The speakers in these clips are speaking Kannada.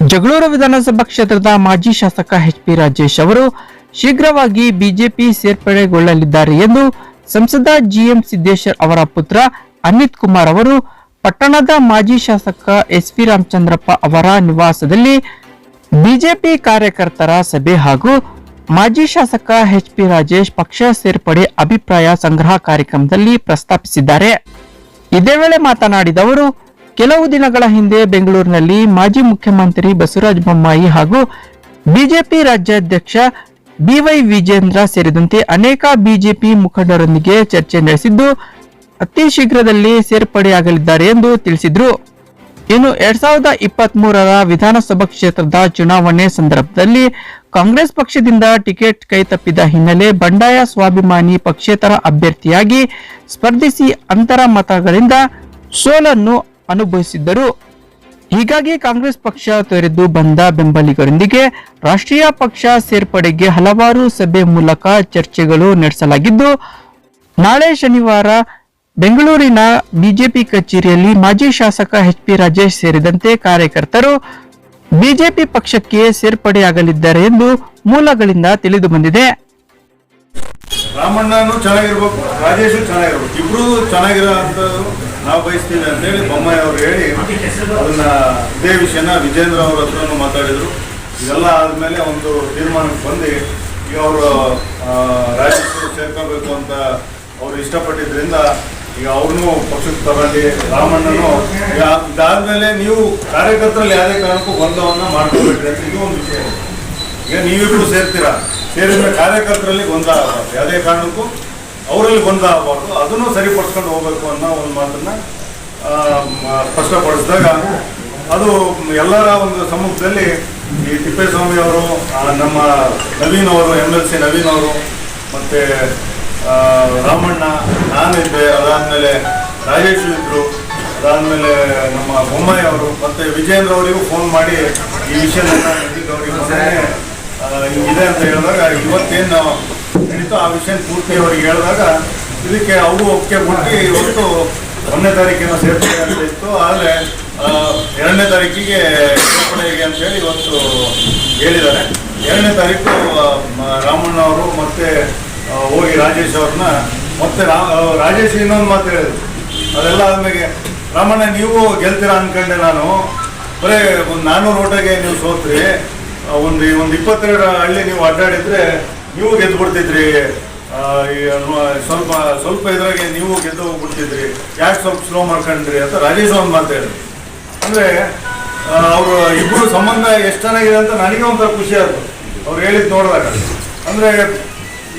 ಜಗಳೂರು ವಿಧಾನಸಭಾ ಕ್ಷೇತ್ರದ ಮಾಜಿ ಶಾಸಕ ಎಚ್ ಪಿ ರಾಜೇಶ್ ಅವರು ಶೀಘ್ರವಾಗಿ ಬಿಜೆಪಿ ಸೇರ್ಪಡೆಗೊಳ್ಳಲಿದ್ದಾರೆ ಎಂದು ಸಂಸದ ಜಿಎಂ ಸಿದ್ದೇಶ್ವರ್ ಅವರ ಪುತ್ರ ಅನಿತ್ ಕುಮಾರ್ ಅವರು ಪಟ್ಟಣದ ಮಾಜಿ ಶಾಸಕ ಎಸ್ ವಿ ರಾಮಚಂದ್ರಪ್ಪ ಅವರ ನಿವಾಸದಲ್ಲಿ ಬಿಜೆಪಿ ಕಾರ್ಯಕರ್ತರ ಸಭೆ ಹಾಗೂ ಮಾಜಿ ಶಾಸಕ ಎಚ್ ಪಿ ರಾಜೇಶ್ ಪಕ್ಷ ಸೇರ್ಪಡೆ ಅಭಿಪ್ರಾಯ ಸಂಗ್ರಹ ಕಾರ್ಯಕ್ರಮದಲ್ಲಿ ಪ್ರಸ್ತಾಪಿಸಿದ್ದಾರೆ. ಇದೇ ವೇಳೆ ಮಾತನಾಡಿದ ಅವರು ಕೆಲವು ದಿನಗಳ ಹಿಂದೆ ಬೆಂಗಳೂರಿನಲ್ಲಿ ಮಾಜಿ ಮುಖ್ಯಮಂತ್ರಿ ಬಸವರಾಜ ಬೊಮ್ಮಾಯಿ ಹಾಗೂ ಬಿಜೆಪಿ ರಾಜ್ಯಾಧ್ಯಕ್ಷ ಬಿವೈ ವಿಜೇಂದ್ರ ಸೇರಿದಂತೆ ಅನೇಕ ಬಿಜೆಪಿ ಮುಖಂಡರೊಂದಿಗೆ ಚರ್ಚೆ ನಡೆಸಿದ್ದು, ಅತಿ ಶೀಘ್ರದಲ್ಲಿ ಸೇರ್ಪಡೆಯಾಗಲಿದ್ದಾರೆ ಎಂದು ತಿಳಿಸಿದ್ರು. ಇನ್ನು ಎರಡ್ ಸಾವಿರದ ಇಪ್ಪತ್ತ್ ಮೂರರ ವಿಧಾನಸಭಾ ಕ್ಷೇತ್ರದ ಚುನಾವಣೆ ಸಂದರ್ಭದಲ್ಲಿ ಕಾಂಗ್ರೆಸ್ ಪಕ್ಷದಿಂದ ಟಿಕೆಟ್ ಕೈತಪ್ಪಿದ ಹಿನ್ನೆಲೆ ಬಂಡಾಯ ಸ್ವಾಭಿಮಾನಿ ಪಕ್ಷೇತರ ಅಭ್ಯರ್ಥಿಯಾಗಿ ಸ್ಪರ್ಧಿಸಿ ಅಂತರ ಮತಗಳಿಂದ ಸೋಲನ್ನು ಅನುಭವಿಸಿದ್ದರು. ಹೀಗಾಗಿ ಕಾಂಗ್ರೆಸ್ ಪಕ್ಷ ತೊರೆದು ಬಂದ ಬೆಂಬಲಿಗರೊಂದಿಗೆ ರಾಷ್ಟ್ರೀಯ ಪಕ್ಷ ಸೇರ್ಪಡೆಗೆ ಹಲವಾರು ಸಭೆ ಮೂಲಕ ಚರ್ಚೆಗಳು ನಡೆಸಲಾಗಿದ್ದು, ನಾಳೆ ಶನಿವಾರ ಬೆಂಗಳೂರಿನ ಬಿಜೆಪಿ ಕಚೇರಿಯಲ್ಲಿ ಮಾಜಿ ಶಾಸಕ ಎಚ್ ಪಿ ರಾಜೇಶ್ ಸೇರಿದಂತೆ ಕಾರ್ಯಕರ್ತರು ಬಿಜೆಪಿ ಪಕ್ಷಕ್ಕೆ ಸೇರ್ಪಡೆಯಾಗಲಿದ್ದಾರೆ ಎಂದು ಮೂಲಗಳಿಂದ ತಿಳಿದು ಬಂದಿದೆ. ರಾಮಣ್ಣನು ಚೆನ್ನಾಗಿರ್ಬೇಕು, ರಾಜೇಶು ಚೆನ್ನಾಗಿರ್ಬೇಕು, ಇಬ್ರು ಚೆನ್ನಾಗಿರೋ ನಾವು ಬಯಸ್ತೀವಿ ಅಂತೇಳಿ ಬೊಮ್ಮಾಯಿ ಅವರು ಹೇಳಿ ಅದನ್ನ ಇದೇ ವಿಷಯನ ವಿಜೇಂದ್ರ ಅವ್ರ ಹತ್ರನೂ ಮಾತಾಡಿದ್ರು. ಇದೆಲ್ಲ ಆದ್ಮೇಲೆ ಒಂದು ತೀರ್ಮಾನಕ್ಕೆ ಬಂದು ಈಗ ಅವರು ರಾಜ್ಯಕ್ಕೆ ಸೇರ್ಕೋಬೇಕು ಅಂತ ಅವರು ಇಷ್ಟಪಟ್ಟಿದ್ರಿಂದ ಈಗ ಅವ್ರನ್ನೂ ಪಕ್ಷಕ್ಕೆ ತಗೊಂಡು ರಾಮಣ್ಣನು ಇದಾದ್ಮೇಲೆ ನೀವು ಕಾರ್ಯಕರ್ತರಲ್ಲಿ ಯಾವುದೇ ಕಾರಣಕ್ಕೂ ಗೊಂದಲವನ್ನ ಮಾಡ್ಕೋಬೇಡ್ರಿ ಅಂತ ಇದು ಒಂದು ವಿಷಯ. ಈಗ ನೀವಿಬ್ರು ಸೇರ್ತೀರಾ? ಸೇರಿದ್ರೆ ಕಾರ್ಯಕರ್ತರಲ್ಲಿ ಗೊಂದಲ ಯಾವುದೇ ಕಾರಣಕ್ಕೂ ಅವರಲ್ಲಿ ಬಂದಾಗಬಾರ್ದು. ಅದನ್ನು ಸರಿಪಡಿಸ್ಕೊಂಡು ಹೋಗ್ಬೇಕು ಅನ್ನೋ ಒಂದು ಮಾತನ್ನ ಸ್ಪಷ್ಟಪಡಿಸಿದಾಗ ಅದು ಎಲ್ಲರ ಒಂದು ಸಮ್ಮುಖದಲ್ಲಿ ಈ ತಿಪ್ಪೇಸ್ವಾಮಿ ಅವರು ನಮ್ಮ ನವೀನ್ ಅವರು ಎಂ ಎಲ್ ಸಿ ನವೀನ್ ಅವರು, ಮತ್ತೆ ರಾಮಣ್ಣ ನಾನಿದ್ದೆ. ಅದಾದ್ಮೇಲೆ ರಾಜೇಶ್ ಇದ್ರು. ಅದಾದ್ಮೇಲೆ ನಮ್ಮ ಬೊಮ್ಮಾಯಿ ಅವರು, ಮತ್ತೆ ವಿಜೇಂದ್ರ ಅವರಿಗೂ ಫೋನ್ ಮಾಡಿ ಈ ವಿಷಯವನ್ನು ಅವರಿಗೆ ಹಿಂಗಿದೆ ಅಂತ ಹೇಳಿದಾಗ ಇವತ್ತೇನು ನಡೀತೋ ಆ ವಿಷಯ ಪೂರ್ತಿ ಅವ್ರಿಗೆ ಹೇಳಿದಾಗ ಇದಕ್ಕೆ ಅವರು ಒಪ್ಪಿಗೆ ಮುಟ್ಟಿ ಇವತ್ತು ಒಂದನೇ ತಾರೀಕಿನ ಸೇರ್ಪಡೆ ಅಂತ ಇತ್ತು. ಆದರೆ ಎರಡನೇ ತಾರೀಕಿಗೆ ಸೇರ್ಪಡೆಗೆ ಅಂತೇಳಿ ಇವತ್ತು ಹೇಳಿದ್ದಾರೆ. ಎರಡನೇ ತಾರೀಕು ರಾಮಣ್ಣ ಅವರು ಮತ್ತೆ ಹೋಗಿ ರಾಜೇಶ್ ಅವ್ರನ್ನ ಮತ್ತೆ ರಾಜೇಶ್ ಇನ್ನೊಂದು ಮಾತು ಹೇಳಿದ್ರು. ಅದೆಲ್ಲ ಆದ್ಮೇಲೆ ರಾಮಣ್ಣ, ನೀವು ಗೆಲ್ತೀರಾ ಅನ್ಕೊಂಡೆ ನಾನು. ಬರೀ, ಒಂದು ನಾನ್ನೂರು ಓಟಗೆ ನೀವು ಸೋತ್ರಿ. ಒಂದು ಒಂದು ಇಪ್ಪತ್ತೆರಡು ಹಳ್ಳಿ ನೀವು ಅಡ್ಡಾಡಿದ್ರೆ ನೀವು ಗೆದ್ದು ಬಿಡ್ತಿದ್ರಿ. ಸ್ವಲ್ಪ ಸ್ವಲ್ಪ ಇದ್ರಾಗೆ ನೀವು ಗೆದ್ದು ಹೋಗ್ಬಿಡ್ತಿದ್ರಿ. ಯಾಕೆ ಸ್ವಲ್ಪ ಸ್ಲೋ ಮಾಡ್ಕೊಂಡ್ರಿ ಅಂತ ರಾಜೇಶ್ ಒಂದು ಮಾತು ಹೇಳಿದ್ರು. ಅಂದ್ರೆ ಅವರು ಇಬ್ಬರು ಸಂಬಂಧ ಎಷ್ಟು ಚೆನ್ನಾಗಿದೆ ಅಂತ ನನಗೆ ಒಂಥರ ಖುಷಿ ಆಯ್ತು. ಅವ್ರು ಹೇಳಿದ್ ನೋಡಿದಾಗ. ಅಂದ್ರೆ,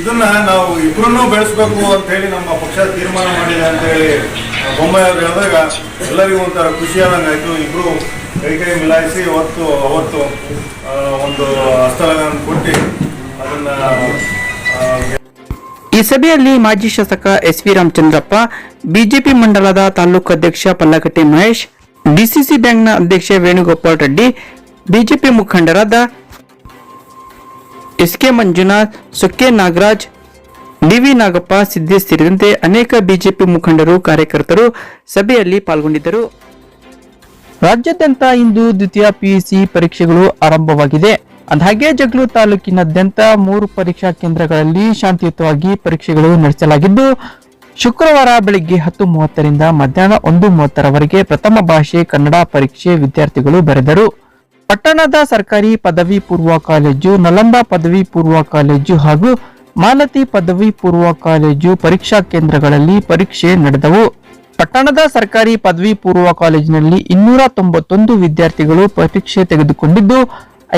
ಇದನ್ನ ನಾವು ಇಬ್ಬರನ್ನೂ ಬೆಳೆಸ್ಬೇಕು ಅಂತ ಹೇಳಿ ನಮ್ಮ ಪಕ್ಷ ತೀರ್ಮಾನ ಮಾಡಿದೆ ಅಂತ ಹೇಳಿ ಬೊಮ್ಮಾಯಿ ಅವ್ರು ಹೇಳಿದಾಗ ಎಲ್ಲರಿಗೂ ಒಂಥರ ಖುಷಿ ಆದಂಗೆ ಆಯ್ತು. ಇಬ್ರು ಕೈ ಕೈ ಮಿಲಾಯಿಸಿ ಅವತ್ತು ಅವತ್ತು ಒಂದು ಹಸ್ತಲಗನ್ನು ಕೊಟ್ಟು ಈ ಸಭೆಯಲ್ಲಿ ಮಾಜಿ ಶಾಸಕ ಎಸ್ ವಿ ರಾಮಚಂದ್ರಪ್ಪ, ಬಿಜೆಪಿ ಮಂಡಲದ ತಾಲೂಕು ಅಧ್ಯಕ್ಷ ಪಲ್ಲಕಟ್ಟಿ ಮಹೇಶ್, ಡಿಸಿಸಿ ಬ್ಯಾಂಕ್ನ ಅಧ್ಯಕ್ಷ ವೇಣುಗೋಪಾಲ್ ರೆಡ್ಡಿ, ಬಿಜೆಪಿ ಮುಖಂಡರಾದ S K Manjunath, Sukke Nagaraj DV Nagappa Siddesh ಸೇರಿದಂತೆ ಅನೇಕ ಬಿಜೆಪಿ ಮುಖಂಡರು, ಕಾರ್ಯಕರ್ತರು ಸಭೆಯಲ್ಲಿ ಪಾಲ್ಗೊಂಡಿದ್ದರು. ರಾಜ್ಯಾದ್ಯಂತ ಇಂದು ದ್ವಿತೀಯ ಪಿಯುಸಿ ಪರೀಕ್ಷೆಗಳು ಆರಂಭವಾಗಿದೆ. ಅಂದಹಾಗೆ ಜಗಳೂರು ತಾಲೂಕಿನಾದ್ಯಂತ ಮೂರು ಪರೀಕ್ಷಾ ಕೇಂದ್ರಗಳಲ್ಲಿ ಶಾಂತಿಯುತವಾಗಿ ಪರೀಕ್ಷೆಗಳು ನಡೆಸಲಾಗಿದ್ದು, ಶುಕ್ರವಾರ ಬೆಳಿಗ್ಗೆ ಹತ್ತು ಮೂವತ್ತರಿಂದ ಮಧ್ಯಾಹ್ನ ಒಂದು ಮೂವತ್ತರವರೆಗೆ ಪ್ರಥಮ ಭಾಷೆ ಕನ್ನಡ ಪರೀಕ್ಷೆ ವಿದ್ಯಾರ್ಥಿಗಳು ಬರೆದರು. ಪಟ್ಟಣದ ಸರ್ಕಾರಿ ಪದವಿ ಪೂರ್ವ ಕಾಲೇಜು ನಲಂದ ಪದವಿ ಪೂರ್ವ ಕಾಲೇಜು ಹಾಗೂ ಮಾಲತಿ ಪದವಿ ಪೂರ್ವ ಕಾಲೇಜು ಪರೀಕ್ಷಾ ಕೇಂದ್ರಗಳಲ್ಲಿ ಪರೀಕ್ಷೆ ನಡೆದವು. ಪಟ್ಟಣದ ಸರ್ಕಾರಿ ಪದವಿ ಪೂರ್ವ ಕಾಲೇಜಿನಲ್ಲಿ ಇನ್ನೂರ ತೊಂಬತ್ತೊಂದು ವಿದ್ಯಾರ್ಥಿಗಳು ಪರೀಕ್ಷೆ ತೆಗೆದುಕೊಂಡಿದ್ದು,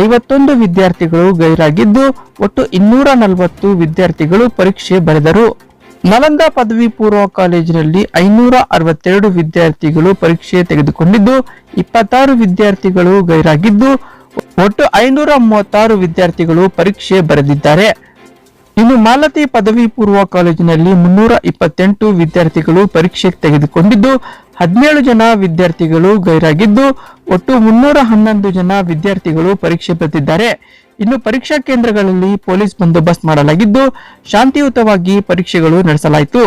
ಐವತ್ತೊಂದು ವಿದ್ಯಾರ್ಥಿಗಳು ಗೈರಾಗಿದ್ದು, ಒಟ್ಟು ಇನ್ನೂರ ನಲವತ್ತು ವಿದ್ಯಾರ್ಥಿಗಳು ಪರೀಕ್ಷೆ ಬರೆದರು. ನಲಂದ ಪದವಿ ಪೂರ್ವ ಕಾಲೇಜಿನಲ್ಲಿ ಐನೂರ ಅರವತ್ತೆರಡು ವಿದ್ಯಾರ್ಥಿಗಳು ಪರೀಕ್ಷೆ ತೆಗೆದುಕೊಂಡಿದ್ದು, ಇಪ್ಪತ್ತಾರು ವಿದ್ಯಾರ್ಥಿಗಳು ಗೈರಾಗಿದ್ದು, ಒಟ್ಟು ಐನೂರ ಮೂವತ್ತಾರು ವಿದ್ಯಾರ್ಥಿಗಳು ಪರೀಕ್ಷೆ ಬರೆದಿದ್ದಾರೆ. ಇನ್ನು ಮಾಲತಿ ಪದವಿ ಪೂರ್ವ ಕಾಲೇಜಿನಲ್ಲಿ ಮುನ್ನೂರ ಇಪ್ಪತ್ತೆಂಟು ವಿದ್ಯಾರ್ಥಿಗಳು ಪರೀಕ್ಷೆ ತೆಗೆದುಕೊಂಡಿದ್ದು, ಹದಿನೇಳು ಜನ ವಿದ್ಯಾರ್ಥಿಗಳು ಗೈರಾಗಿದ್ದು, ಒಟ್ಟು ಮುನ್ನೂರ ಹನ್ನೊಂದು ಜನ ವಿದ್ಯಾರ್ಥಿಗಳು ಪರೀಕ್ಷೆ ಬರೆದಿದ್ದಾರೆ. ಇನ್ನು ಪರೀಕ್ಷಾ ಕೇಂದ್ರಗಳಲ್ಲಿ ಪೊಲೀಸ್ ಬಂದೋಬಸ್ತ್ ಮಾಡಲಾಗಿದ್ದು, ಶಾಂತಿಯುತವಾಗಿ ಪರೀಕ್ಷೆಗಳು ನಡೆಸಲಾಯಿತು.